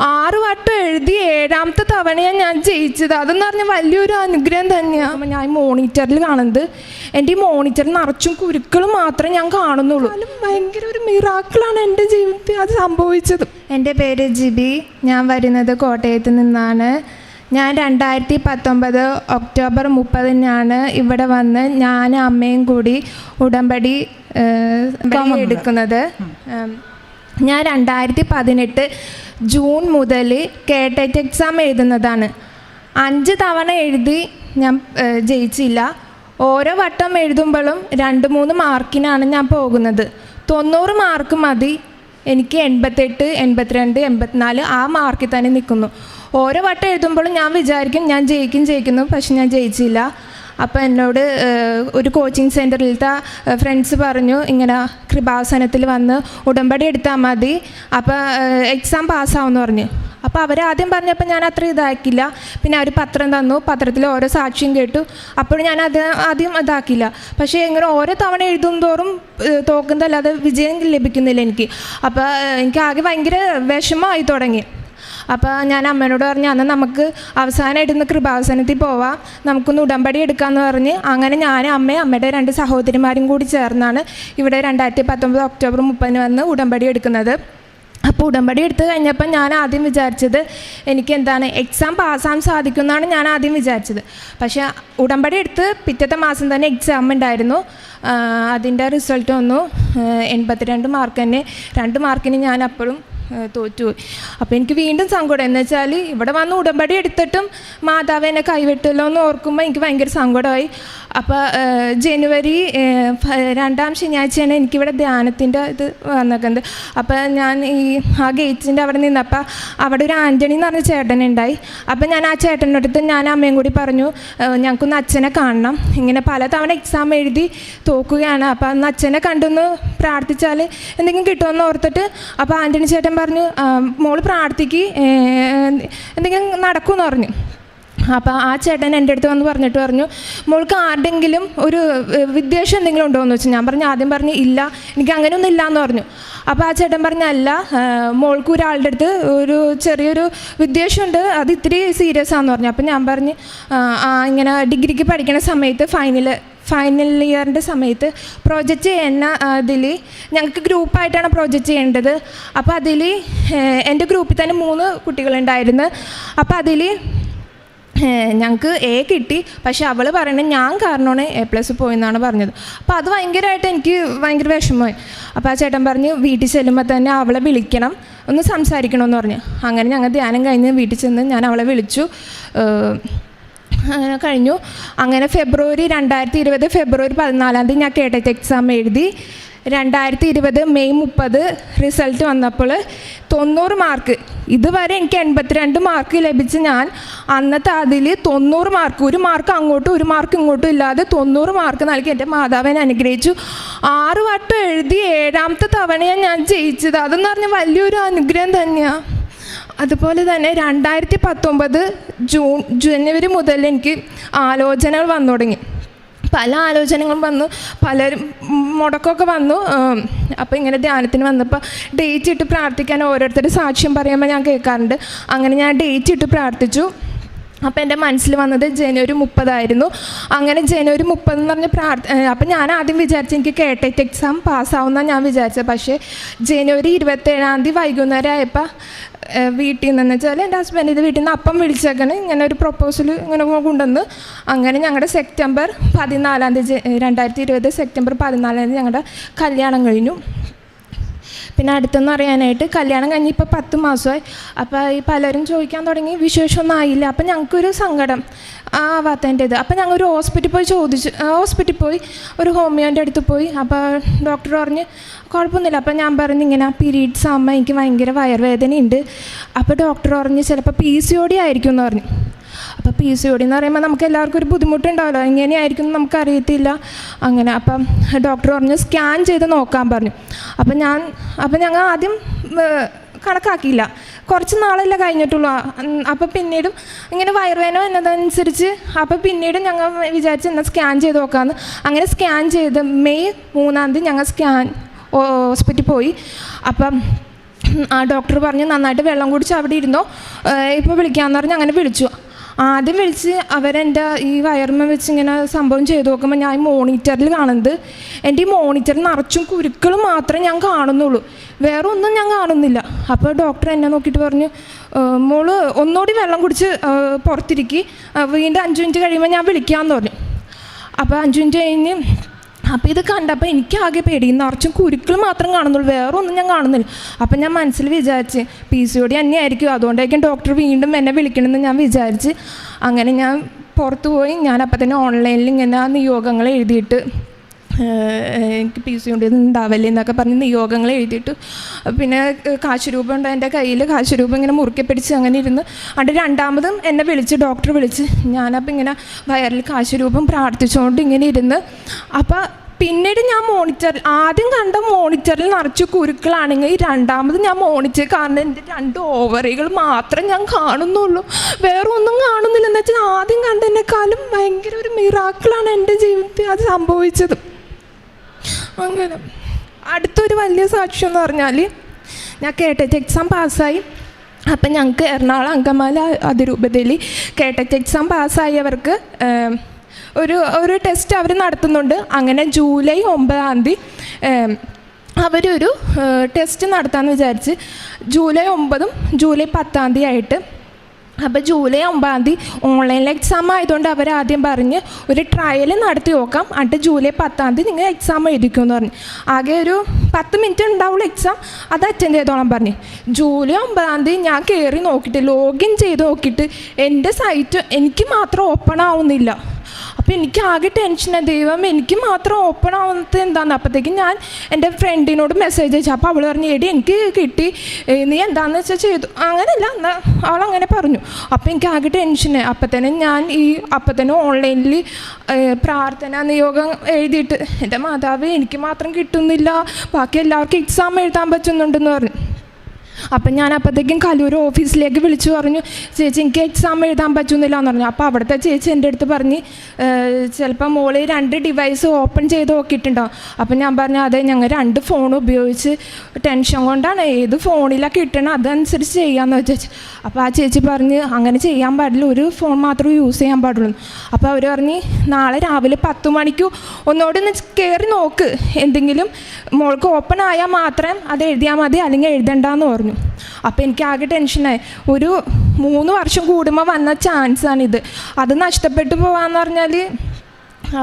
ആറ് വട്ടം എഴുതി ഏഴാമത്തെ തവണയാണ് ഞാൻ ജയിച്ചത്. അതെന്ന് പറഞ്ഞാൽ വലിയൊരു അനുഗ്രഹം തന്നെയാണ് ഞാൻ മോണിറ്ററിൽ കാണുന്നത് എന്റെ ഈ മോണിറ്ററിൽ നിറച്ചും കുരുക്കൾ മാത്രമേ ഞാൻ കാണുന്നുള്ളൂ. ഭയങ്കര ഒരു മിറാക്കിളാണ് എന്റെ ജീവിതത്തിൽ അത് സംഭവിച്ചത്. എന്റെ പേര് ജിബി. ഞാൻ വരുന്നത് കോട്ടയത്ത് നിന്നാണ്. ഞാൻ രണ്ടായിരത്തി പത്തൊമ്പത് ഒക്ടോബർ മുപ്പതിനാണ് ഇവിടെ വന്ന് ഞാൻ അമ്മയും കൂടി ഉടമ്പടി എടുക്കുന്നത്. ഞാൻ രണ്ടായിരത്തി പതിനെട്ട് ജൂൺ മുതൽ കേട്ടറ്റ് എക്സാം എഴുതുന്നതാണ്. അഞ്ച് തവണ എഴുതി ഞാൻ ജയിച്ചില്ല. ഓരോ വട്ടം എഴുതുമ്പോഴും രണ്ട് മൂന്ന് മാർക്കിനാണ് ഞാൻ പോകുന്നത്. തൊണ്ണൂറ് മാർക്ക് മതി. എനിക്ക് എൺപത്തെട്ട് എൺപത്തിരണ്ട് എൺപത്തിനാല് ആ മാർക്കിൽ തന്നെ നിൽക്കുന്നു. ഓരോ വട്ടം എഴുതുമ്പോഴും ഞാൻ വിചാരിക്കും ഞാൻ ജയിക്കും ജയിക്കുന്നു. പക്ഷെ ഞാൻ ജയിച്ചില്ല. അപ്പോൾ എന്നോട് ഒരു കോച്ചിങ് സെന്ററിലത്തെ ഫ്രണ്ട്സ് പറഞ്ഞു ഇങ്ങനെ കൃപാസനത്തിൽ വന്ന് ഉടമ്പടി എടുത്താൽ മതി. അപ്പോൾ എക്സാം പാസ്സാവുമെന്ന് പറഞ്ഞു. അപ്പോൾ അവർ ആദ്യം പറഞ്ഞപ്പോൾ ഞാൻ അത്ര ഇതാക്കില്ല. പിന്നെ അവർ പത്രം തന്നു. പത്രത്തിൽ ഓരോ സാക്ഷ്യം കേട്ടു. അപ്പോൾ ഞാൻ അത് ആദ്യം ഇതാക്കില്ല. പക്ഷേ ഇങ്ങനെ ഓരോ തവണ എഴുതും തോറും തോക്കുന്നതല്ലാതെ വിജയം ലഭിക്കുന്നില്ല എനിക്ക്. അപ്പോൾ എനിക്ക് ആകെ ഭയങ്കര വിഷമമായി തുടങ്ങി. അപ്പോൾ ഞാൻ അമ്മേനോട് പറഞ്ഞു അന്ന് നമുക്ക് അവസാനമായിട്ട് ഇന്ന് കൃപാവസനത്തിൽ പോവാം. നമുക്കൊന്ന് ഉടമ്പടി എടുക്കാമെന്ന് പറഞ്ഞ് അങ്ങനെ ഞാൻ അമ്മയും അമ്മയുടെ രണ്ട് സഹോദരിമാരും കൂടി ചേർന്നാണ് ഇവിടെ രണ്ടായിരത്തി പത്തൊമ്പത് ഒക്ടോബർ മുപ്പതിന് വന്ന് ഉടമ്പടി എടുക്കുന്നത്. അപ്പോൾ ഉടമ്പടി എടുത്ത് കഴിഞ്ഞപ്പോൾ ഞാൻ ആദ്യം വിചാരിച്ചത് എനിക്ക് എന്താണ് എക്സാം പാസ്സാൻ സാധിക്കുമെന്നാണ് ഞാൻ ആദ്യം വിചാരിച്ചത്. പക്ഷേ ഉടമ്പടി എടുത്ത് പിറ്റത്തെ മാസം തന്നെ എക്സാം ഉണ്ടായിരുന്നു. അതിന്റെ റിസൾട്ട് വന്നു. എൺപത്തിരണ്ട് മാർക്ക് തന്നെ. രണ്ട് മാർക്കിന് ഞാൻ അപ്പോഴും തോറ്റുപോയി അപ്പോൾ എനിക്ക് വീണ്ടും സങ്കടം. എന്ന് വെച്ചാൽ ഇവിടെ വന്ന് ഉടമ്പടി എടുത്തിട്ടും മാതാവ് എന്നെ കൈവിട്ടല്ലോ എന്ന് ഓർക്കുമ്പോൾ എനിക്ക് ഭയങ്കര സങ്കടമായി. അപ്പോൾ ജനുവരി രണ്ടാം ശനിയാഴ്ചയാണ് എനിക്കിവിടെ ധ്യാനത്തിന്റെ ഇത് വന്നിരിക്കുന്നത് അപ്പോൾ ഞാൻ ഈ ആ ഗേറ്റിന്റെ അവിടെ നിന്നപ്പോൾ അവിടെ ഒരു ആന്റണി എന്ന് പറഞ്ഞ ചേട്ടനുണ്ടായി അപ്പോൾ ഞാൻ ആ ചേട്ടന്റെ അടുത്ത് ഞാൻ അമ്മയും കൂടി പറഞ്ഞു ഞങ്ങൾക്കൊന്ന് അച്ഛനെ കാണണം. ഇങ്ങനെ പല തവണ എക്സാം എഴുതി തോക്കുകയാണ്. അപ്പോൾ അന്ന് അച്ഛനെ കണ്ടൊന്ന് പ്രാർത്ഥിച്ചാൽ എന്തെങ്കിലും കിട്ടുമെന്ന് ഓർത്തിട്ട് അപ്പോൾ ആന്റണി ചേട്ടൻ പറഞ്ഞു "ആ, മോൾ പ്രാർത്ഥിക്ക് എന്തെങ്കിലും നടക്കുമെന്ന് പറഞ്ഞു. അപ്പോൾ ആ ചേട്ടൻ എന്റെ അടുത്ത് വന്ന് പറഞ്ഞിട്ട് പറഞ്ഞു മോൾക്ക് ആരുടെങ്കിലും ഒരു വിദ്വേഷം എന്തെങ്കിലും ഉണ്ടോ എന്ന് വെച്ചു ഞാൻ പറഞ്ഞു ആദ്യം പറഞ്ഞു ഇല്ല എനിക്ക് അങ്ങനെയൊന്നും ഇല്ല എന്ന് പറഞ്ഞു. അപ്പോൾ ആ ചേട്ടൻ പറഞ്ഞ അല്ല മോൾക്ക് ഒരാളുടെ അടുത്ത് ഒരു ചെറിയൊരു വിദ്വേഷമുണ്ട് അത് ഇത്തിരി സീരിയസ് ആണെന്ന് പറഞ്ഞു. അപ്പോൾ ഞാൻ പറഞ്ഞു "ആ, ആ ഇങ്ങനെ ഡിഗ്രിക്ക് പഠിക്കുന്ന സമയത്ത് ഫൈനൽ ഫൈനൽ ഇയറിന്റെ സമയത്ത് പ്രോജക്റ്റ് ചെയ്യുന്ന അതിൽ ഞങ്ങൾക്ക് ഗ്രൂപ്പായിട്ടാണ് പ്രോജക്റ്റ് ചെയ്യേണ്ടത്. അപ്പോൾ അതിൽ എന്റെ ഗ്രൂപ്പിൽ തന്നെ മൂന്ന് കുട്ടികളുണ്ടായിരുന്നു. അപ്പോൾ അതിൽ ഞങ്ങൾക്ക് എ കിട്ടി. പക്ഷെ അവൾ പറയണത് ഞാൻ കാരണമാണ് എ പ്ലസ് പോയെന്നാണ് പറഞ്ഞത്. അപ്പോൾ അത് ഭയങ്കരമായിട്ട് എനിക്ക് ഭയങ്കര വിഷമമായി. അപ്പോൾ ആ ചേട്ടൻ പറഞ്ഞ് വീട്ടിൽ ചെല്ലുമ്പോൾ തന്നെ അവളെ വിളിക്കണം. ഒന്ന് സംസാരിക്കണമെന്ന് പറഞ്ഞു. അങ്ങനെ ഞങ്ങൾ ധ്യാനം കഴിഞ്ഞ് വീട്ടിൽ ചെന്ന് ഞാൻ അവളെ വിളിച്ചു. അങ്ങനെ കഴിഞ്ഞു. അങ്ങനെ ഫെബ്രുവരി രണ്ടായിരത്തി ഇരുപത് ഫെബ്രുവരി പതിനാലാം തീയതി ഞാൻ കേട്ടറ്റ് എക്സാം എഴുതി. രണ്ടായിരത്തി ഇരുപത് മെയ് മുപ്പത് റിസൾട്ട് വന്നപ്പോൾ തൊണ്ണൂറ് മാർക്ക്. ഇതുവരെ എനിക്ക് എൺപത്തിരണ്ട് മാർക്ക് ലഭിച്ച് ഞാൻ അന്നത്തെ അതിൽ തൊണ്ണൂറ് മാർക്ക് ഒരു മാർക്ക് അങ്ങോട്ടും ഒരു മാർക്ക് ഇങ്ങോട്ടും ഇല്ലാതെ തൊണ്ണൂറ് മാർക്ക് നൽകി എന്റെ മാതാവിനെ അനുഗ്രഹിച്ചു. ആറ് വട്ടം എഴുതി ഏഴാമത്തെ തവണയാണ് ഞാൻ ജയിച്ചത്. അതെന്ന് പറഞ്ഞാൽ വലിയൊരു അനുഗ്രഹം തന്നെയാണ് അതുപോലെ തന്നെ രണ്ടായിരത്തി പത്തൊമ്പത് ജൂൺ ജനുവരി മുതൽ എനിക്ക് ആലോചനകൾ വന്നു തുടങ്ങി. പല ആലോചനകളും വന്നു പലരും മുടക്കമൊക്കെ വന്നു. അപ്പോൾ ഇങ്ങനെ ധ്യാനത്തിന് വന്നപ്പോൾ ഡേറ്റ് ഇട്ട് പ്രാർത്ഥിക്കാൻ ഓരോരുത്തർ സാക്ഷ്യം പറയുമ്പോൾ ഞാൻ കേൾക്കാറുണ്ട്. അങ്ങനെ ഞാൻ ഡേറ്റ് ഇട്ട് പ്രാർത്ഥിച്ചു. അപ്പോൾ എന്റെ മനസ്സിൽ വന്നത് ജനുവരി മുപ്പതായിരുന്നു. അങ്ങനെ ജനുവരി മുപ്പത് എന്ന് പറഞ്ഞ് പ്രാർത്ഥ അപ്പം ഞാൻ ആദ്യം വിചാരിച്ചു എനിക്ക് കേട്ടേറ്റ് എക്സാം പാസ്സാവുന്ന ഞാൻ വിചാരിച്ചത്. പക്ഷേ ജനുവരി ഇരുപത്തേഴാം തീയതി വൈകുന്നേരം ആയപ്പോൾ വീട്ടിൽ നിന്ന് വെച്ചാൽ എന്റെ ഹസ്ബൻഡ് ഇത് വീട്ടിൽ നിന്ന് അപ്പം വിളിച്ചേക്കണ്. ഇങ്ങനെ ഒരു പ്രൊപ്പോസൽ ഇങ്ങനെ കൊണ്ടുവന്ന് അങ്ങനെ ഞങ്ങളുടെ സെപ്റ്റംബർ പതിനാലാം തീയതി രണ്ടായിരത്തി ഇരുപത് സെപ്റ്റംബർ പതിനാലാം തീയതി ഞങ്ങളുടെ കല്യാണം കഴിഞ്ഞു. പിന്നെ അടുത്തെന്ന് അറിയാനായിട്ട് കല്യാണം കഴിഞ്ഞ് ഇപ്പോൾ പത്ത് മാസമായി. അപ്പോൾ ഈ പലരും ചോദിക്കാൻ തുടങ്ങി വിശേഷമൊന്നും ആയില്ല. അപ്പം ഞങ്ങൾക്കൊരു സങ്കടം. ആവാത്തതിന്റെ ഇത് അപ്പം ഞങ്ങൾ ഒരു ഹോസ്പിറ്റലിൽ പോയി ചോദിച്ചു. ഹോസ്പിറ്റലിൽ പോയി. ഒരു ഹോമിയോന്റെ അടുത്ത് പോയി. അപ്പോൾ ഡോക്ടർ പറഞ്ഞ് കുഴപ്പമൊന്നുമില്ല. അപ്പം ഞാൻ പറഞ്ഞു ഇങ്ങനെ പീരീഡ്സ് ആകുമ്പോൾ എനിക്ക് ഭയങ്കര വയറുവേദനയുണ്ട്. അപ്പോൾ ഡോക്ടർ പറഞ്ഞ് ചിലപ്പോൾ പി സി ഒ ആയിരിക്കും എന്ന് പറഞ്ഞു. അപ്പോൾ പി സി ഒ എന്ന് പറയുമ്പോൾ നമുക്ക് എല്ലാവർക്കും ഒരു ബുദ്ധിമുട്ടുണ്ടാവല്ലോ. എങ്ങനെയായിരിക്കും നമുക്ക് അറിയത്തില്ല അങ്ങനെ അപ്പം ഡോക്ടർ പറഞ്ഞു സ്കാൻ ചെയ്ത് നോക്കാൻ പറഞ്ഞു. അപ്പം ഞാൻ അപ്പം ഞങ്ങൾ ആദ്യം കണക്കാക്കിയില്ല. കുറച്ച് നാളല്ലേ കഴിഞ്ഞിട്ടുള്ളൂ. അപ്പോൾ പിന്നീടും ഇങ്ങനെ വയറുവേന എന്നതനുസരിച്ച് അപ്പോൾ പിന്നീട് ഞങ്ങൾ വിചാരിച്ച് എന്നാൽ സ്കാൻ ചെയ്ത് നോക്കാമെന്ന് അങ്ങനെ സ്കാൻ ചെയ്ത് മെയ് മൂന്നാം തീയതി ഞങ്ങൾ സ്കാൻ ഹോസ്പിറ്റലിൽ പോയി. അപ്പം ആ ഡോക്ടർ പറഞ്ഞു നന്നായിട്ട് വെള്ളം കുടിച്ച് അവിടെ ഇരുന്നോ. ഇപ്പോൾ വിളിക്കാമെന്ന് പറഞ്ഞ് അങ്ങനെ വിളിച്ചു. ആദ്യം വിളിച്ച് അവരെന്റെ ഈ വയർമ വെച്ച് ഇങ്ങനെ സംഭവം ചെയ്തു നോക്കുമ്പോൾ ഞാൻ മോണിറ്ററിൽ കാണുന്നത് എന്റെ ഈ മോണിറ്ററിൽ നിറച്ചും കുരുക്കൾ മാത്രമേ ഞാൻ കാണുന്നുള്ളൂ. വേറെ ഒന്നും ഞാൻ കാണുന്നില്ല. അപ്പോൾ ഡോക്ടർ എന്നെ നോക്കിയിട്ട് പറഞ്ഞു "ഏഹ്, മോൾ ഒന്നുകൂടി വെള്ളം കുടിച്ച് പുറത്തിരിക്കി. വീണ്ടും അഞ്ച് മിനിറ്റ് കഴിയുമ്പോൾ ഞാൻ വിളിക്കാമെന്ന് പറഞ്ഞു. അപ്പോൾ അഞ്ച് മിനിറ്റ് കഴിഞ്ഞ് അപ്പോൾ ഇത് കണ്ടപ്പോൾ എനിക്ക് ആകെ പേടി നിറച്ചും കുരുക്കൾ മാത്രം കാണുന്നുള്ളൂ. വേറെ ഒന്നും ഞാൻ കാണുന്നില്ല. അപ്പം ഞാൻ മനസ്സിൽ വിചാരിച്ച് പി സി ഒ ഡി തന്നെയായിരിക്കും അതുകൊണ്ടായിരിക്കും ഡോക്ടർ വീണ്ടും എന്നെ വിളിക്കണമെന്ന് ഞാൻ വിചാരിച്ച് അങ്ങനെ ഞാൻ പുറത്ത് പോയി. ഞാൻ അപ്പം തന്നെ ഓൺലൈനിൽ ഇങ്ങനെ ആ നിയോഗങ്ങൾ എഴുതിയിട്ട് എനിക്ക് പി സി കൊണ്ട് ഉണ്ടാവല്ലേ എന്നൊക്കെ പറഞ്ഞ് നിയോഗങ്ങൾ എഴുതിയിട്ട് പിന്നെ കാശ് രൂപ ഉണ്ട് എന്റെ കയ്യിൽ കാശ് ഇങ്ങനെ മുറുക്കി പിടിച്ച് അങ്ങനെ ഇരുന്ന് അവിടെ രണ്ടാമതും എന്നെ വിളിച്ച് ഡോക്ടർ വിളിച്ച്. ഞാനപ്പോൾ ഇങ്ങനെ വയറിൽ കാശ് രൂപം പ്രാർത്ഥിച്ചുകൊണ്ട് ഇങ്ങനെ ഇരുന്ന്. അപ്പോൾ പിന്നീട് ഞാൻ മോണിറ്ററിൽ ആദ്യം കണ്ട മോണിറ്ററിൽ നിറച്ച് കുരുക്കളാണെങ്കിൽ രണ്ടാമത് ഞാൻ മോണിറ്റർ കാരണം എന്റെ രണ്ട് ഓവറികൾ മാത്രം ഞാൻ കാണുന്നുള്ളൂ. വേറെ ഒന്നും കാണുന്നില്ല. എന്ന് വെച്ചാൽ ആദ്യം കണ്ടതിനേക്കാളും ഭയങ്കര ഒരു മിറാക്കിളാണ് എന്റെ ജീവിതത്തിൽ അത് സംഭവിച്ചത്. അങ്ങനെ. അടുത്തൊരു വലിയ സാക്ഷ്യം എന്ന് പറഞ്ഞാൽ ഞാൻ കേട്ടറ്റ് എക്സാം പാസ്സായി. അപ്പം ഞങ്ങൾക്ക് എറണാകുളം അങ്കമാല അതിരൂപതയിൽ കേട്ടറ്റ് എക്സാം പാസ്സായവർക്ക് ഒരു ഒരു ടെസ്റ്റ് അവർ നടത്തുന്നുണ്ട്. അങ്ങനെ ജൂലൈ ഒമ്പതാം തീയതി അവരൊരു ടെസ്റ്റ് നടത്താമെന്ന് വിചാരിച്ച് ജൂലൈ ഒമ്പതും ജൂലൈ പത്താം തീയതി ആയിട്ട് അപ്പോൾ ജൂലൈ ഒമ്പതാം തീയതി ഓൺലൈൻ എക്സാം ആയതുകൊണ്ട് അവർ ആദ്യം പറഞ്ഞ് ഒരു ട്രയൽ നടത്തി നോക്കാം. എന്നിട്ട് ജൂലൈ പത്താം തീയതി നിങ്ങൾ എക്സാം എഴുതിക്കുമെന്ന് പറഞ്ഞു. ആകെ ഒരു പത്ത് മിനിറ്റ് ഉണ്ടാവുള്ളൂ എക്സാം അത് അറ്റൻഡ് ചെയ്തോളാം പറഞ്ഞു. ജൂലൈ ഒമ്പതാം തീയതി ഞാൻ കയറി നോക്കിയിട്ട് ലോഗിൻ ചെയ്ത് നോക്കിയിട്ട് എന്റെ സൈറ്റ് എനിക്ക് മാത്രം ഓപ്പൺ ആവുന്നില്ല. അപ്പോൾ എനിക്ക് ആകെ ടെൻഷനാണ് ദൈവം എനിക്ക് മാത്രം ഓപ്പൺ ആവുന്നത് എന്താണെന്ന് അപ്പോഴത്തേക്കും ഞാൻ എന്റെ ഫ്രണ്ടിനോട് മെസ്സേജ് അയച്ചു. അപ്പോൾ അവൾ പറഞ്ഞു എടി എനിക്ക് കിട്ടി. നീ എന്താണെന്ന് വെച്ചാൽ ചെയ്തു? അങ്ങനെയല്ല എന്നാൽ അവൾ അങ്ങനെ പറഞ്ഞു. അപ്പോൾ എനിക്ക് ആകെ ടെൻഷന് അപ്പത്തന്നെ ഞാൻ ഈ അപ്പത്തന്നെ ഓൺലൈനിൽ പ്രാർത്ഥന നിയോഗം എഴുതിയിട്ട് എന്റെ മാതാവ് എനിക്ക് മാത്രം കിട്ടുന്നില്ല. ബാക്കി എല്ലാവർക്കും എക്സാം എഴുതാൻ പറ്റുന്നുണ്ടെന്ന് പറഞ്ഞു. അപ്പം ഞാൻ അപ്പോഴത്തേക്കും കലൂർ ഓഫീസിലേക്ക് വിളിച്ചു പറഞ്ഞു ചേച്ചി എനിക്ക് എക്സാം എഴുതാൻ പറ്റുന്നില്ല എന്ന് പറഞ്ഞു. അപ്പോൾ അവിടുത്തെ ചേച്ചി എന്റെ അടുത്ത് പറഞ്ഞ് ചിലപ്പോൾ മോൾ രണ്ട് ഡിവൈസ് ഓപ്പൺ ചെയ്ത് നോക്കിയിട്ടുണ്ടോ അപ്പം ഞാൻ പറഞ്ഞു അതെ ഞങ്ങൾ രണ്ട് ഫോൺ ഉപയോഗിച്ച് ടെൻഷൻ കൊണ്ടാണ് ഏത് ഫോണിലാണ് കിട്ടണം അതനുസരിച്ച് ചെയ്യാമെന്ന് വെച്ചു അപ്പോൾ ആ ചേച്ചി പറഞ്ഞ് അങ്ങനെ ചെയ്യാൻ പാടില്ല ഒരു ഫോൺ മാത്രം യൂസ് ചെയ്യാൻ പാടുള്ളൂ. അപ്പോൾ അവർ പറഞ്ഞ് നാളെ രാവിലെ പത്ത് മണിക്ക് ഒന്നുകൂടി ഒന്ന് കയറി നോക്ക്. എന്തെങ്കിലും മോൾക്ക് ഓപ്പൺ ആയാൽ മാത്രം അത് എഴുതിയാൽ മതി അല്ലെങ്കിൽ എഴുതണ്ടെന്ന് പറഞ്ഞു. അപ്പോൾ എനിക്ക് ആകെ ടെൻഷനായി. ഒരു മൂന്ന് വർഷം കൂടുമ്പോൾ വന്ന ചാൻസാണിത് അത് നഷ്ടപ്പെട്ടു പോകാമെന്ന് പറഞ്ഞാൽ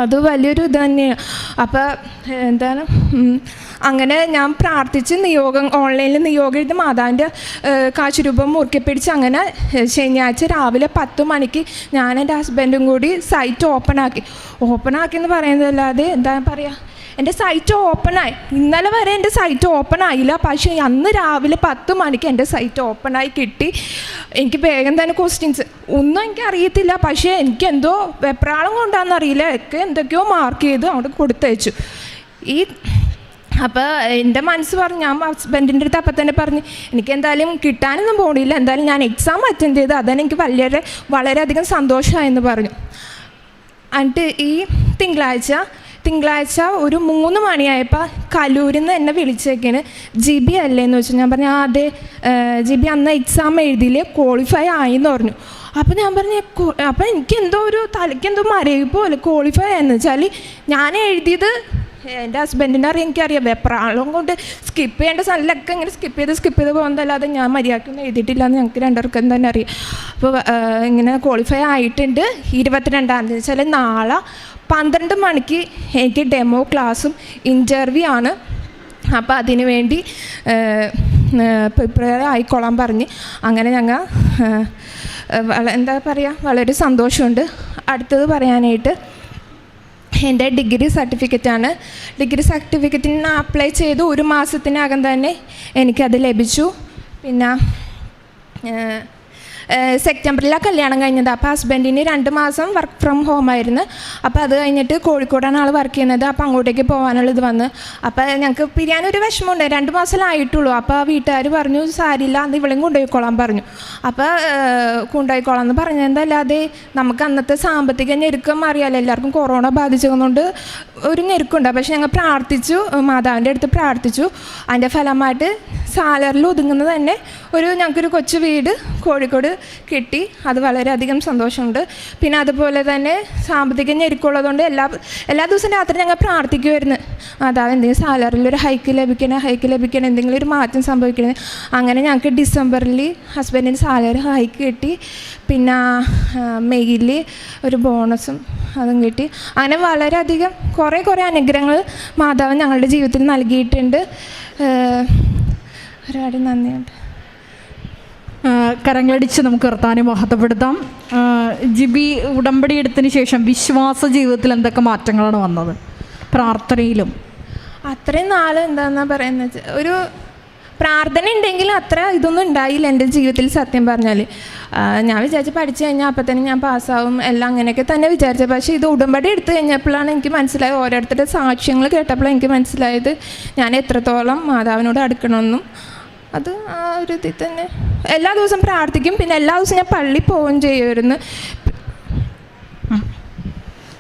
അത് വലിയൊരു ഇത് തന്നെയാണ് അപ്പോൾ എന്താണ് അങ്ങനെ ഞാൻ പ്രാർത്ഥിച്ച് നിയോഗം ഓൺലൈനിൽ നിയോഗം എഴുതി മാതാവിന്റെ കാശുരൂപം മുറുക്കി പിടിച്ച് അങ്ങനെ ശനിയാഴ്ച രാവിലെ പത്ത് മണിക്ക് ഞാൻ എന്റെ ഹസ്ബൻഡും കൂടി സൈറ്റ് ഓപ്പൺ ആക്കി. ഓപ്പൺ ആക്കി എന്ന് പറയുന്നതല്ലാതെ എന്താ പറയുക എന്റെ സൈറ്റ് ഓപ്പൺ ആയി. ഇന്നലെ വരെ എന്റെ സൈറ്റ് ഓപ്പൺ ആയില്ല. പക്ഷേ അന്ന് രാവിലെ പത്ത് മണിക്ക് എന്റെ സൈറ്റ് ഓപ്പൺ ആയി കിട്ടി. എനിക്ക് വേഗം തന്നെ ക്വസ്റ്റ്യൻസ് ഒന്നും എനിക്ക് അറിയത്തില്ല. പക്ഷേ എനിക്ക് എന്തോ വെപ്രാളം കൊണ്ടാണെന്നറിയില്ല ഒക്കെ എന്തൊക്കെയോ മാർക്ക് ചെയ്ത് അവിടെ കൊടുത്തയച്ചു. ഈ അപ്പോൾ എന്റെ മനസ്സ് പറഞ്ഞു ഞാൻ ഹസ്ബൻഡിന്റെ അടുത്ത് അപ്പം തന്നെ പറഞ്ഞു എനിക്ക് എന്തായാലും കിട്ടാനൊന്നും പോകണില്ല എന്തായാലും ഞാൻ എക്സാം അറ്റൻഡ് ചെയ്ത് അതാണ് എനിക്ക് വളരെ വളരെയധികം സന്തോഷമായെന്ന് പറഞ്ഞു. എന്നിട്ട് ഈ തിങ്കളാഴ്ച തിങ്കളാഴ്ച ഒരു മൂന്ന് മണിയായപ്പോൾ കലൂരിൽ നിന്ന് എന്നെ വിളിച്ചേക്കാണ്. ജിബി അല്ലേ എന്ന് വെച്ചു. ഞാൻ പറഞ്ഞു "ആ, അതെ ജിബി അന്ന് എക്സാം എഴുതിയില്ലേ ക്വാളിഫൈ ആയി എന്ന് പറഞ്ഞു. അപ്പോൾ ഞാൻ പറഞ്ഞു അപ്പം എനിക്ക് എന്തോ ഒരു തലയ്ക്ക് എന്തോ മരവി പോലെ ക്വാളിഫൈ ആയെന്ന് വെച്ചാൽ ഞാൻ എഴുതിയത് എന്റെ ഹസ്ബൻഡിനെ അറിയാം എനിക്കറിയാം. വെപ്രാളം കൊണ്ട് സ്കിപ്പ് ചെയ്യേണ്ട സ്ഥലമൊക്കെ ഇങ്ങനെ സ്കിപ്പ് ചെയ്ത് സ്കിപ്പ് ചെയ്ത് പോകുന്നതല്ലാതെ ഞാൻ മര്യാദക്കൊന്നും എഴുതിയിട്ടില്ല എന്ന് ഞങ്ങൾക്ക് രണ്ടുപേർക്കും തന്നെ അറിയാം. അപ്പോൾ ഇങ്ങനെ ക്വാളിഫൈ ആയിട്ടുണ്ട്. ഇരുപത്തിരണ്ടാം തീയതി വെച്ചാൽ നാളെ പന്ത്രണ്ട് മണിക്ക് എനിക്ക് ഡെമോ ക്ലാസ്സും ഇന്റർവ്യൂ ആണ്. അപ്പോൾ അതിനുവേണ്ടി പ്രിപ്പയർ ആയിക്കോളാൻ പറഞ്ഞ് അങ്ങനെ ഞങ്ങൾ എന്താ പറയുക വളരെ സന്തോഷമുണ്ട്. അടുത്തത് പറയാനായിട്ട് എന്റെ ഡിഗ്രി സർട്ടിഫിക്കറ്റാണ് ഡിഗ്രി സർട്ടിഫിക്കറ്റിന് അപ്ലൈ ചെയ്ത് ഒരു മാസത്തിനകം തന്നെ എനിക്കത് ലഭിച്ചു. പിന്നെ സെപ്റ്റംബറിലാണ് കല്യാണം കഴിഞ്ഞത്. അപ്പോൾ ഹസ്ബൻഡിന് രണ്ട് മാസം വർക്ക് ഫ്രം ഹോം ആയിരുന്നു. അപ്പോൾ അത് കഴിഞ്ഞിട്ട് കോഴിക്കോടാണ് ആൾ വർക്ക് ചെയ്യുന്നത്. അപ്പോൾ അങ്ങോട്ടേക്ക് പോകാനുള്ളത് വന്ന്. അപ്പോൾ ഞങ്ങൾക്ക് പിരിയാനൊരു വിഷമമുണ്ട്. രണ്ട് മാസമായിട്ടുള്ളൂ അപ്പോൾ വീട്ടുകാർ പറഞ്ഞു സാരില്ല അന്ന് ഇവളെയും കൊണ്ടുപോയിക്കോളാൻ പറഞ്ഞു. അപ്പോൾ കൊണ്ടുപോയിക്കോളാം എന്ന് പറഞ്ഞതല്ലാതെ നമുക്ക് അന്നത്തെ സാമ്പത്തിക ഞെരുക്കം അറിയാമല്ലോ എല്ലാവർക്കും കൊറോണ ബാധിച്ചതുകൊണ്ട് ഒരു ഞെരുക്കുണ്ട്. പക്ഷെ ഞങ്ങൾ പ്രാർത്ഥിച്ചു മാതാവിന്റെ അടുത്ത് പ്രാർത്ഥിച്ചു. അതിന്റെ ഫലമായിട്ട് സാലറിൽ ഒതുങ്ങുന്നത് തന്നെ ഒരു ഞങ്ങൾക്കൊരു കൊച്ചു വീട് കോഴിക്കോട് കിട്ടി. അത് വളരെയധികം സന്തോഷമുണ്ട്. പിന്നെ അതുപോലെ തന്നെ സാമ്പത്തിക ഞെരുക്കമുള്ളതുകൊണ്ട് എല്ലാ എല്ലാ ദിവസവും രാത്രി ഞങ്ങൾ പ്രാർത്ഥിക്കുമായിരുന്നു അതാ എന്തെങ്കിലും സാലറിയിൽ ഒരു ഹൈക്ക് ലഭിക്കണേ ഹൈക്ക് ലഭിക്കണേ എന്തെങ്കിലും ഒരു മാറ്റം സംഭവിക്കണേ. അങ്ങനെ ഞങ്ങൾക്ക് ഡിസംബറിൽ ഹസ്ബൻഡിന് സാലറി ഹൈക്ക് കിട്ടി. പിന്നെ മെയ്യിൽ ഒരു ബോണസും അതും കിട്ടി. അങ്ങനെ വളരെയധികം കുറേ കുറേ അനുഗ്രഹങ്ങൾ മാതാവ് ഞങ്ങളുടെ ജീവിതത്തിൽ നൽകിയിട്ടുണ്ട്. ഒരുപാട് നന്ദിയുണ്ട് കരങ്ങളടിച്ച് നമുക്ക് കർത്താനെ മഹത്വപ്പെടുത്താം. ജിബി ഉടമ്പടി എടുത്തതിന് ശേഷം വിശ്വാസ ജീവിതത്തിൽ എന്തൊക്കെ മാറ്റങ്ങളാണ് വന്നത്? പ്രാർത്ഥനയിലും. അത്രയും നാൾ എന്താണെന്നാ പറയുന്നത് ഒരു പ്രാർത്ഥന ഉണ്ടെങ്കിൽ അത്ര ഇതൊന്നും ഉണ്ടായില്ല എന്റെ ജീവിതത്തിൽ സത്യം പറഞ്ഞാൽ. ഞാൻ വിചാരിച്ച് പഠിച്ചു കഴിഞ്ഞാൽ അപ്പം തന്നെ ഞാൻ പാസ്സാവും എല്ലാം അങ്ങനെയൊക്കെ തന്നെ വിചാരിച്ചത് പക്ഷേ ഇത് ഉടമ്പടി എടുത്തു കഴിഞ്ഞപ്പോഴാണ് എനിക്ക് മനസ്സിലായത് ഓരോരുത്തരുടെ സാക്ഷ്യങ്ങൾ കേട്ടപ്പോഴാണ് എനിക്ക് മനസ്സിലായത് ഞാൻ എത്രത്തോളം മാതാവിനോട് അടുക്കണമെന്നും അത് ആ ഒരു ഇതിൽ തന്നെ എല്ലാ ദിവസവും പ്രാർത്ഥിക്കും. പിന്നെ എല്ലാ ദിവസവും ഞാൻ പള്ളി പോവുകയും ചെയ്യുമായിരുന്നു.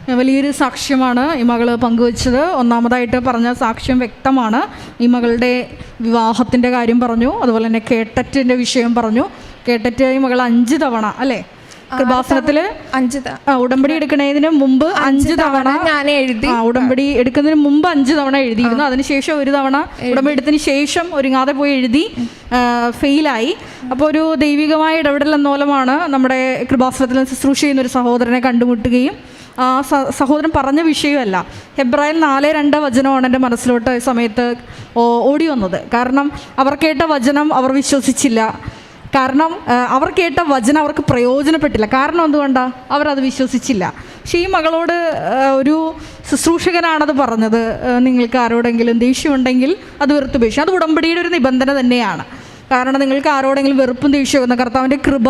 വലിയൊരു സാക്ഷ്യമാണ് ഈ മകൾ പങ്കുവച്ചത്. ഒന്നാമതായിട്ട് പറഞ്ഞ സാക്ഷ്യം വ്യക്തമാണ്. ഈ മകളുടെ വിവാഹത്തിന്റെ കാര്യം പറഞ്ഞു. അതുപോലെ തന്നെ കേട്ടറ്റിന്റെ വിഷയം പറഞ്ഞു. കേട്ടറ്റ് ഈ മകൾ അഞ്ച് തവണ അല്ലേ? കൃപാസനത്തിൽ അഞ്ച് ഉടമ്പടി എടുക്കുന്നതിന് മുമ്പ് അഞ്ച് തവണ ഞാൻ എഴുതി. ഉടമ്പടി എടുക്കുന്നതിന് മുമ്പ് അഞ്ച് തവണ എഴുതിയിരുന്നു. അതിനുശേഷം ഒരു തവണ ഉടമ്പടി എടുത്തതിന് ശേഷം ഒരുങ്ങാതെ പോയി എഴുതി ഫെയിലായി. അപ്പോൾ ഒരു ദൈവികമായ ഇടപെടൽ എന്നോലമാണ് നമ്മുടെ കൃപാസനത്തിൽ ശുശ്രൂഷ ചെയ്യുന്ന ഒരു സഹോദരനെ കണ്ടുമുട്ടുകയും ആ സഹോദരൻ പറഞ്ഞ വിഷയമല്ല. ഹെബ്രായൽ നാല് രണ്ട് വചനമാണ് എന്റെ മനസ്സിലോട്ട് സമയത്ത് ഓടി വന്നത്. കാരണം അവർ കേട്ട വചനം അവർ വിശ്വസിച്ചില്ല. കാരണം അവർ കേട്ട വചനം അവർക്ക് പ്രയോജനപ്പെട്ടില്ല. കാരണം എന്തുകൊണ്ടാണ് അവരത് വിശ്വസിച്ചില്ല. പക്ഷേ ഈ മകളോട് ഒരു ശുശ്രൂഷകനാണത് പറഞ്ഞത്. നിങ്ങൾക്ക് ആരോടെങ്കിലും ദേഷ്യമുണ്ടെങ്കിൽ അത് വെറുത്തുപേക്ഷിക്കും അത് ഉടമ്പടിയുടെ ഒരു നിബന്ധന തന്നെയാണ്. കാരണം നിങ്ങൾക്ക് ആരോടെങ്കിലും വെറുപ്പും ദേഷ്യവും വന്ന കർത്താവിന്റെ കൃപ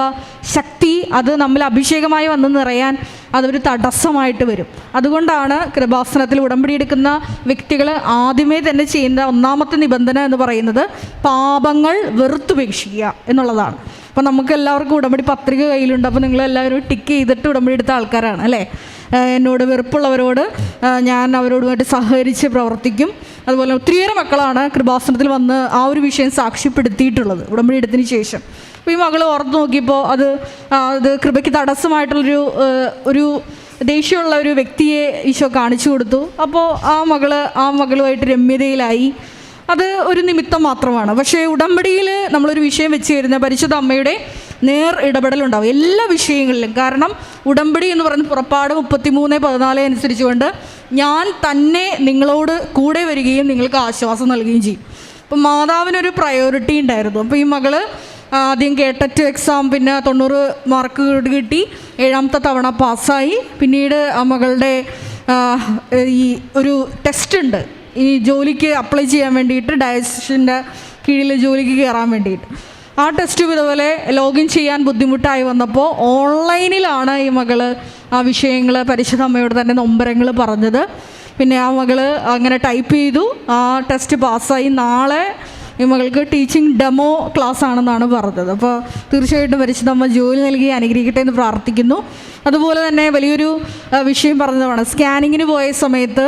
ശക്തി അത് നമ്മൾ അഭിഷേകമായി വന്ന് നിറയാൻ അതൊരു തടസ്സമായിട്ട് വരും. അതുകൊണ്ടാണ് കൃപാസനത്തിൽ ഉടമ്പടി എടുക്കുന്ന വ്യക്തികൾ ആദ്യമേ തന്നെ ചെയ്യുന്ന ഒന്നാമത്തെ നിബന്ധന എന്ന് പറയുന്നത് പാപങ്ങൾ വെറുത്തുപേക്ഷിക്കുക എന്നുള്ളതാണ്. അപ്പോൾ നമുക്ക് എല്ലാവർക്കും ഉടമ്പടി പത്രിക കയ്യിലുണ്ട്. അപ്പോൾ നിങ്ങളെല്ലാവരും ടിക്ക് ചെയ്തിട്ട് ഉടമ്പടി എടുത്ത ആൾക്കാരാണ് അല്ലേ? എന്നോട് വെറുപ്പുള്ളവരോട് ഞാൻ അവരോടുമായിട്ട് സഹകരിച്ച് പ്രവർത്തിക്കും. അതുപോലെ ഒത്തിരിയേറെ മക്കളാണ് കൃപാസനത്തിൽ വന്ന് ആ ഒരു വിഷയം സാക്ഷ്യപ്പെടുത്തിയിട്ടുള്ളത് ഉടമ്പടി എടുത്തതിന് ശേഷം. അപ്പോൾ ഈ മകൾ ഓർത്ത് നോക്കിയപ്പോൾ അത് അത് കൃപയ്ക്ക് തടസ്സമായിട്ടുള്ളൊരു ഒരു ദേഷ്യമുള്ള ഒരു വ്യക്തിയെ ഈശോ കാണിച്ചു കൊടുത്തു. അപ്പോൾ ആ മകൾ ആ മകളുമായിട്ട് രമ്യതയിലായി. അത് ഒരു നിമിത്തം മാത്രമാണ്. പക്ഷേ ഉടമ്പടിയിൽ നമ്മളൊരു വിഷയം വെച്ച് തരുന്ന പരിശുദ്ധ അമ്മയുടെ നേർ ഇടപെടലുണ്ടാവും. എല്ലാ വിഷയങ്ങളിലും. കാരണം ഉടമ്പടി എന്ന് പറയുന്ന പുറപ്പാട് മുപ്പത്തിമൂന്ന് പതിനാല് അനുസരിച്ചുകൊണ്ട് ഞാൻ തന്നെ നിങ്ങളോട് കൂടെ വരികയും നിങ്ങൾക്ക് ആശ്വാസം നൽകുകയും ചെയ്യും. അപ്പം മാതാവിനൊരു പ്രയോറിറ്റി ഉണ്ടായിരുന്നു. അപ്പോൾ ഈ മകൾ ആദ്യം കേട്ടറ്റ് എക്സാം പിന്നെ തൊണ്ണൂറ് മാർക്ക് കിട്ടി. ഏഴാമത്തെ തവണ പാസ്സായി. പിന്നീട് ആ മകളുടെ ഈ ഒരു ടെസ്റ്റ് ഉണ്ട്. ഈ ജോലിക്ക് അപ്ലൈ ചെയ്യാൻ വേണ്ടിയിട്ട് ഡയസിന്റെ കീഴിൽ ജോലിക്ക് കയറാൻ വേണ്ടിയിട്ട്. ആ ടെസ്റ്റ് ഇതുപോലെ ലോഗിൻ ചെയ്യാൻ ബുദ്ധിമുട്ടായി വന്നപ്പോൾ ഓൺലൈനിലാണ് ഈ മകൾ ആ വിഷയങ്ങൾ പരിശുദ്ധ അമ്മയോട് തന്നെ നൊമ്പരങ്ങൾ പറഞ്ഞത്. പിന്നെ ആ മകൾ അങ്ങനെ ടൈപ്പ് ചെയ്തു. ആ ടെസ്റ്റ് പാസ്സായി. നാളെ ഈ മകൾക്ക് ടീച്ചിങ് ഡെമോ ക്ലാസ് ആണെന്നാണ് പറഞ്ഞത്. അപ്പോൾ തീർച്ചയായിട്ടും പരിശുദ്ധമ്മ ജോലി നൽകി അനുഗ്രഹിക്കട്ടെ എന്ന് പ്രാർത്ഥിക്കുന്നു. അതുപോലെ തന്നെ വലിയൊരു വിഷയം പറഞ്ഞതാണ്. സ്കാനിങ്ങിന് പോയ സമയത്ത്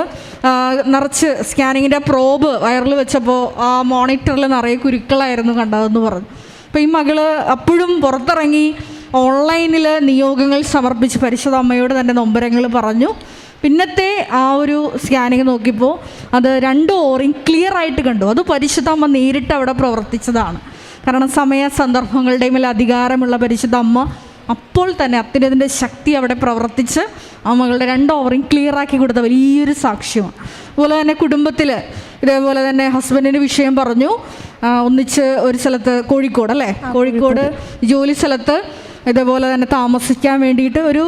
നിറച്ച് സ്കാനിങ്ങിന്റെ പ്രോബ് വയറിൽ വെച്ചപ്പോൾ ആ മോണിറ്ററിൽ നിറയെ കുരുക്കളായിരുന്നു കണ്ടതെന്ന് പറഞ്ഞു. അപ്പോൾ ഈ മകൾ അപ്പോഴും പുറത്തിറങ്ങി ഓൺലൈനിൽ നിയോഗങ്ങൾ സമർപ്പിച്ച് പരിശുദ്ധ അമ്മയോട് തന്നെ നൊമ്പരങ്ങൾ പറഞ്ഞു. പിന്നത്തെ ആ ഒരു സ്കാനിങ് നോക്കിയപ്പോൾ അത് രണ്ട് ഓറിങ് ക്ലിയർ ആയിട്ട് കണ്ടു. അത് പരിശുദ്ധ അമ്മ നേരിട്ട് അവിടെ പ്രവർത്തിച്ചതാണ്. കാരണം സമയ സന്ദർഭങ്ങളുടെ മേൽ അധികാരമുള്ള പരിശുദ്ധ അമ്മ അപ്പോൾ തന്നെ അത്യുന്നതിന്റെ ശക്തി അവിടെ പ്രവർത്തിച്ച് ആ മകളുടെ രണ്ട് ഓവറിയും ക്ലിയർ ആക്കി കൊടുത്ത വലിയൊരു സാക്ഷ്യമാണ് അതുപോലെ തന്നെ കുടുംബത്തിൽ ഇതേപോലെ തന്നെ ഹസ്ബൻഡിന്റെ വിഷയം പറഞ്ഞു. ഒന്നിച്ച് ഒരു സ്ഥലത്ത് കോഴിക്കോട് അല്ലേ? കോഴിക്കോട് ജോലി സ്ഥലത്ത് ഇതേപോലെ തന്നെ താമസിക്കാൻ വേണ്ടിയിട്ട് ഒരു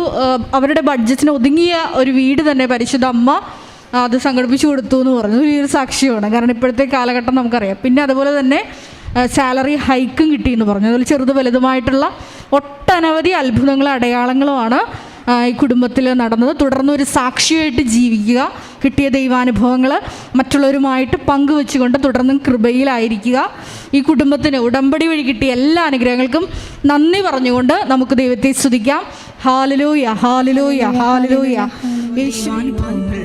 അവരുടെ ബഡ്ജറ്റിന് ഒതുങ്ങിയ ഒരു വീട് തന്നെ പരിശുദ്ധ അമ്മ അത് സംഘടിപ്പിച്ചു കൊടുത്തു എന്ന് പറഞ്ഞു. ഈ ഒരു സാക്ഷ്യമാണ്. കാരണം ഇപ്പോഴത്തെ കാലഘട്ടം നമുക്കറിയാം. പിന്നെ അതുപോലെ തന്നെ സാലറി ഹൈക്കും കിട്ടി എന്ന് പറഞ്ഞു. അതുപോലെ ചെറുത് വലുതുമായിട്ടുള്ള ഒട്ടനവധി അത്ഭുതങ്ങളും അടയാളങ്ങളുമാണ് ഈ കുടുംബത്തിൽ നടന്നത്. തുടർന്ന് ഒരു സാക്ഷിയായിട്ട് ജീവിക്കുക കിട്ടിയ ദൈവാനുഭവങ്ങൾ മറ്റുള്ളവരുമായിട്ട് പങ്കുവെച്ചുകൊണ്ട് തുടർന്നും കൃപയിലായിരിക്കുക. ഈ കുടുംബത്തിന് ഉടമ്പടി വഴി കിട്ടിയ എല്ലാ അനുഗ്രഹങ്ങൾക്കും നന്ദി പറഞ്ഞുകൊണ്ട് നമുക്ക് ദൈവത്തെ സ്തുതിക്കാം. ഹാലലൂയ ഹാലലൂയ ഹാലലൂയ യേശു അനുഭവങ്ങൾ